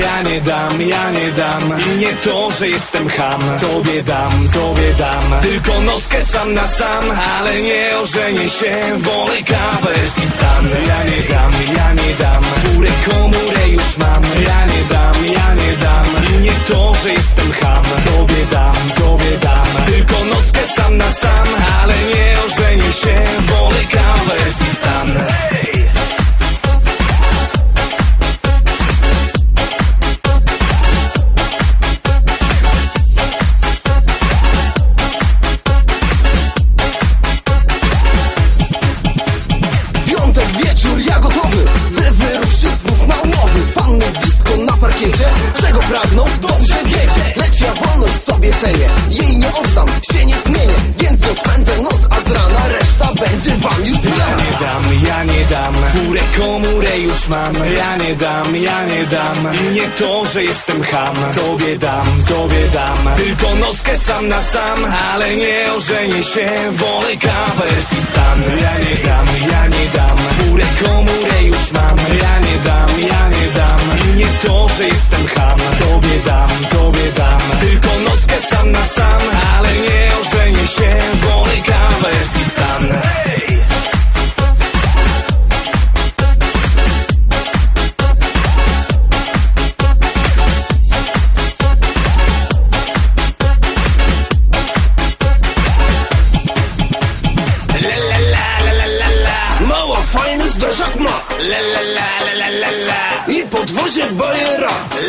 Ja nie dam, ja nie dam. I nie to, że jestem ham. Tobie dam, tobie dam. Tylko noskę sam na sam. Ale nie ożenię się Wolę kabels i stan. Ja nie dam, ja nie dam. Furę, komórę już mam. Ja nie dam, ja nie dam. I nie to, że jestem ham. Tobie dam, tobie dam nie dam, ja nie dam. I nie to, że jestem ham. Tobie dam, tobie dam. Tylko noskę sam na sam. Ale nie ożenię się Wolę kabels i stan. Ja nie dam, ja nie dam. Furę, komórę już mam. Ja nie dam, ja nie dam. I nie to, że jestem ham. Tobie dam, tobie dam. Tylko noskę sam na sam. Ale nie ożenię się Wolę kabels i stan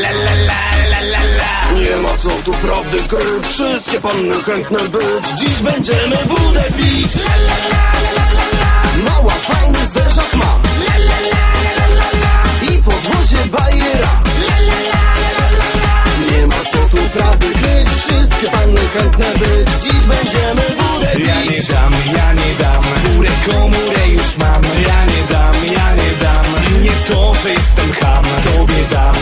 La la la la la la Nie ma co tu prawdy kryć Wszystkie panny chętne być. Dziś będziemy wódę pić. Mała fajny zderzak ma. I podwozie bajera. Nie ma co tu prawdy kryć Wszystkie panny chętne być. Dziś będziemy wódę pić. Ja nie dam, ja nie dam. Furę, komórę już mam. Ja nie dam, ja nie dam. I nie to, że jestem ham. Tobie dam,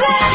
Say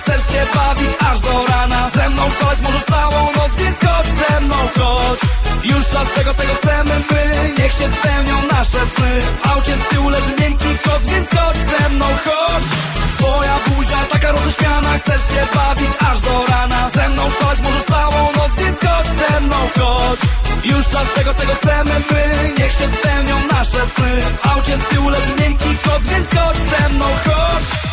Chcesz się bawić aż do rana? Ze mną stać możesz całą noc Więc chodź ze mną, chodź. Już czas tego, tego chcemy my. Niech się spełnią nasze sny. W aucie z tyłu leży miękki koc Więc chodź ze mną, chodź. Twoja buzia taka roześmiana. Chcesz się bawić aż do rana? Ze mną stać możesz całą noc Więc chodź ze mną, chodź. Już czas tego, tego chcemy my. Niech się spełnią nasze sny. W aucie z tyłu leży miękki koc Więc chodź ze mną, chodź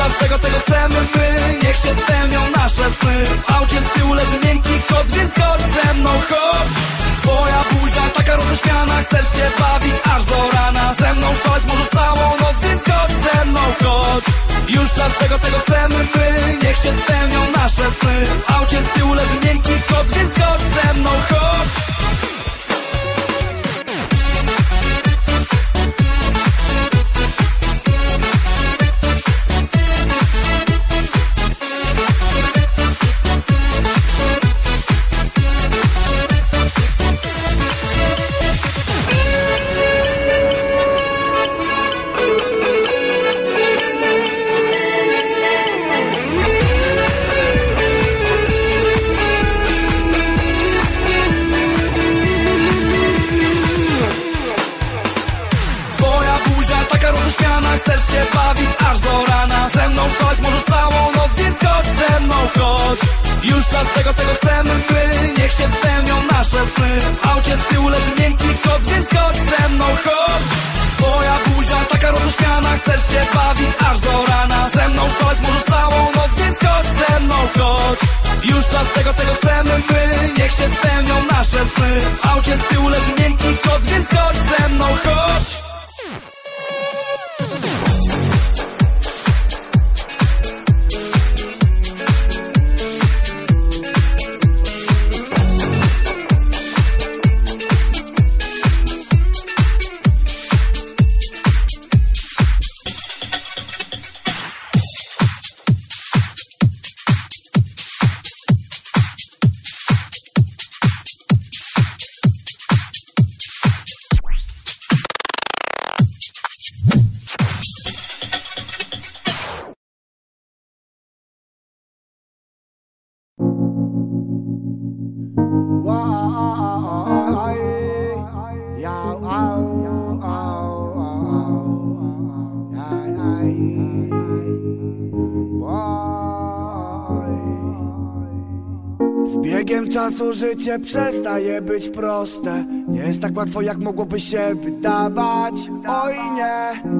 Czas tego, tego chcemy my. Niech się spełnią nasze sny. W aucie z tyłu leży miękki koc Więc chodź ze mną, chodź. Twoja buzia taka roześmiana Chcesz się bawić aż do rana. Ze mną stać możesz całą noc Więc chodź ze mną, chodź. Już czas tego, tego chcemy my. Niech się spełnią nasze sny. W aucie z tyłu leży miękki czasu życie przestaje być proste. Nie jest tak łatwo jak mogłoby się wydawać. Oj nie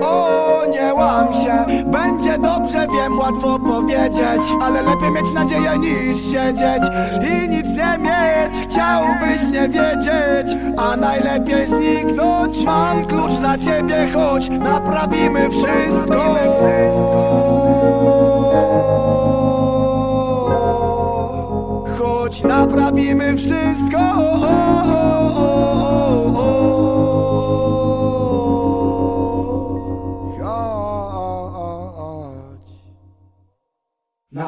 O, nie łam się, będzie dobrze, wiem, łatwo powiedzieć Ale lepiej mieć nadzieję niż siedzieć i nic nie mieć. Chciałbyś nie wiedzieć, a najlepiej zniknąć. Mam klucz dla ciebie, chodź, naprawimy wszystko. Chodź, naprawimy wszystko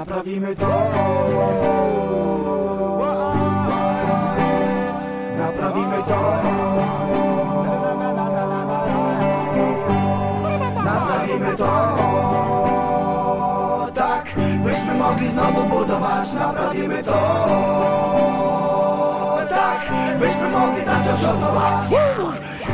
Naprawimy to. Naprawimy to. Naprawimy to. Tak, byśmy mogli znowu budować. Naprawimy to. Tak, byśmy mogli zacząć od nowa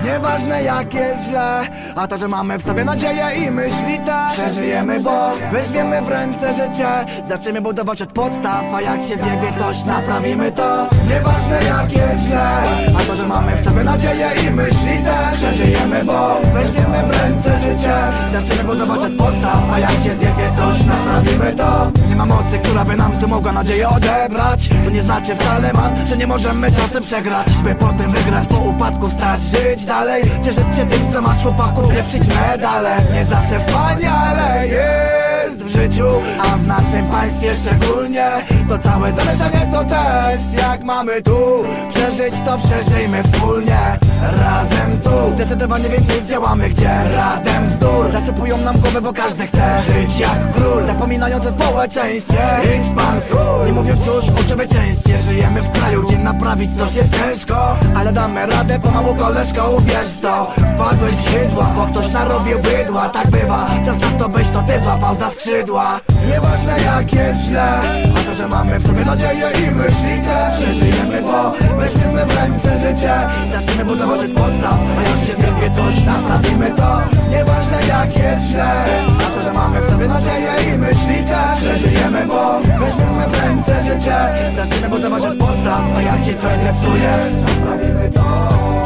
Nieważne jak jest źle A to, że mamy w sobie nadzieję i myśli te. Przeżyjemy, bo weźmiemy w ręce życie. Zaczniemy budować od podstaw A jak się zjebie coś, naprawimy to. Nieważne jak jest źle A to, że mamy w sobie nadzieję i myśli te. Przeżyjemy, bo weźmiemy w ręce życie. Zaczniemy budować od podstaw A jak się zjebie coś, naprawimy to. Nie ma mocy, która by nam tu mogła nadzieję odebrać. To nie znaczy wcale man, że nie możemy czasem przegrać. By potem wygrać, po upadku stać, żyć dalej. Cieszyć się tym, co masz chłopaków, lepszyć medale. Nie zawsze wspaniale jest w życiu A w naszym państwie szczególnie. To całe zamieszanie to test. Jak mamy tu przeżyć, to przeżyjmy wspólnie Razem tu. Zdecydowanie więcej zdziałamy, gdzie radem bzdur Zasypują nam głowę, bo każdy chce żyć jak król. Zapominając o społeczeństwie Idź pan Nie mówiąc już o człowieczeństwie Żyjemy w kraju, gdzie naprawić coś jest ciężko. Ale damy radę pomału koleżko, uwierz w to. Wpadłeś w sidła, bo ktoś narobił bydła. Tak bywa, czas na to byś to ty złapał za skrzydła. Nieważne jak jest źle A to, że mamy w sobie nadzieję i myśli te. Przeżyjemy to, weźmiemy w ręce życie. Zaczniemy budować od podstaw A jak się sypie coś, naprawimy to. Nieważne jak jest źle A to, że mamy sobie nadzieję i myśli te Przeżyjemy, bo weźmiemy w ręce życie. Zaczniemy budować od podstaw A jak się coś zepsuje, naprawimy to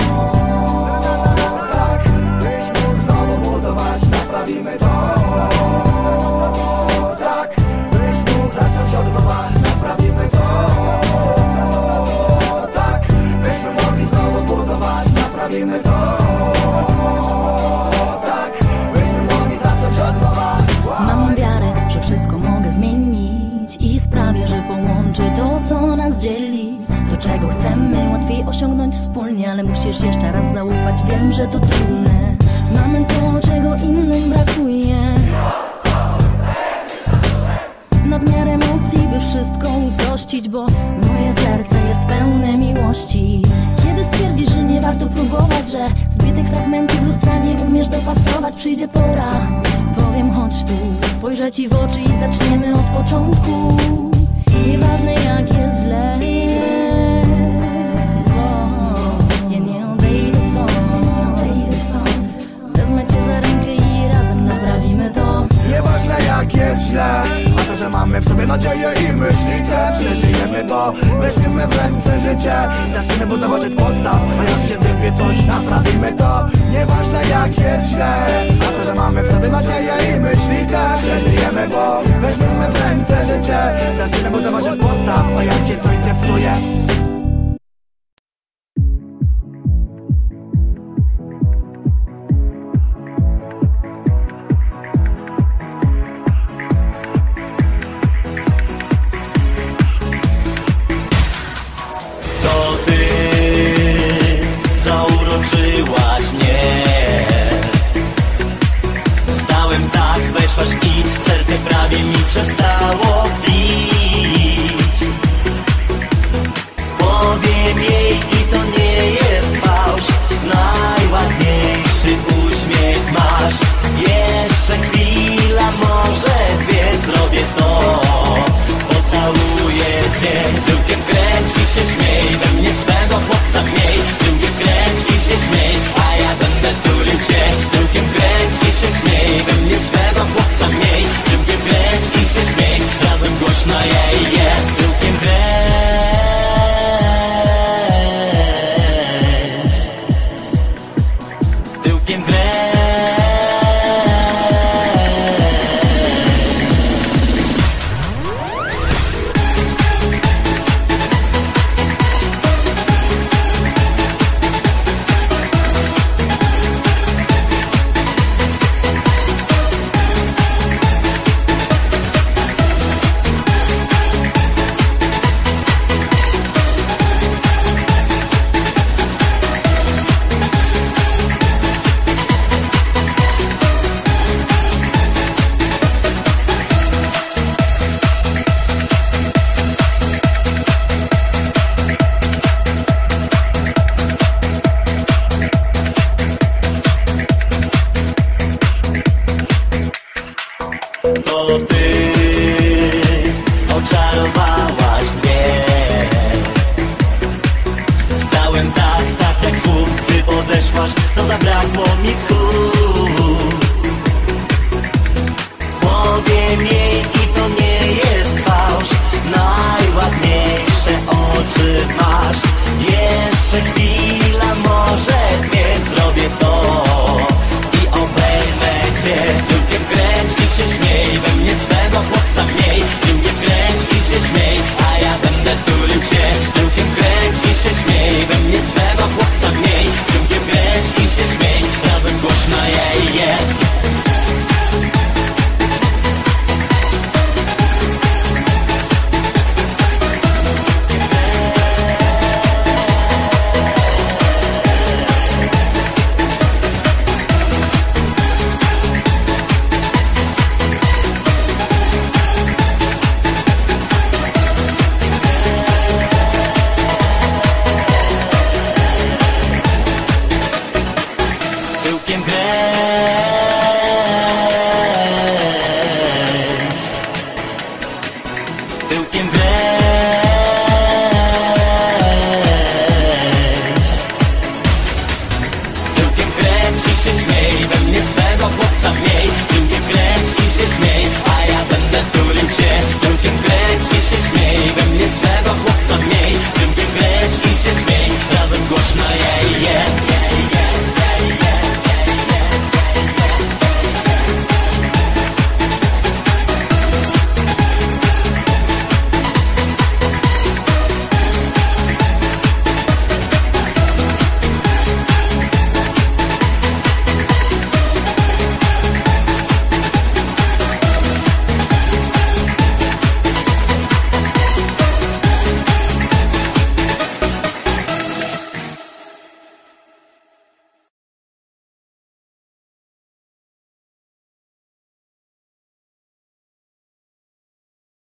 osiągnąć wspólnie Ale musisz jeszcze raz zaufać, wiem, że to trudne. Mamy to, czego innym brakuje. Nadmiar emocji, by wszystko uprościć Bo moje serce jest pełne miłości. Kiedy stwierdzisz, że nie warto próbować Że zbitych fragmentów lustra nie umiesz dopasować Przyjdzie pora, powiem chodź tu Spojrzę ci w oczy i zaczniemy od początku. Nieważne jak jest źle źle. A to, że mamy w sobie nadzieję i myśli te Przeżyjemy, bo weźmiemy w ręce życie Zaczniemy budować od podstaw. A jak się sypie coś, naprawimy to. Nieważne jak jest źle. A to, że mamy w sobie nadzieję i myśli te Przeżyjemy, bo weźmiemy w ręce życie Zaczniemy budować od podstaw. A jak się coś zepsuje weszłaś i serce prawie mi przestało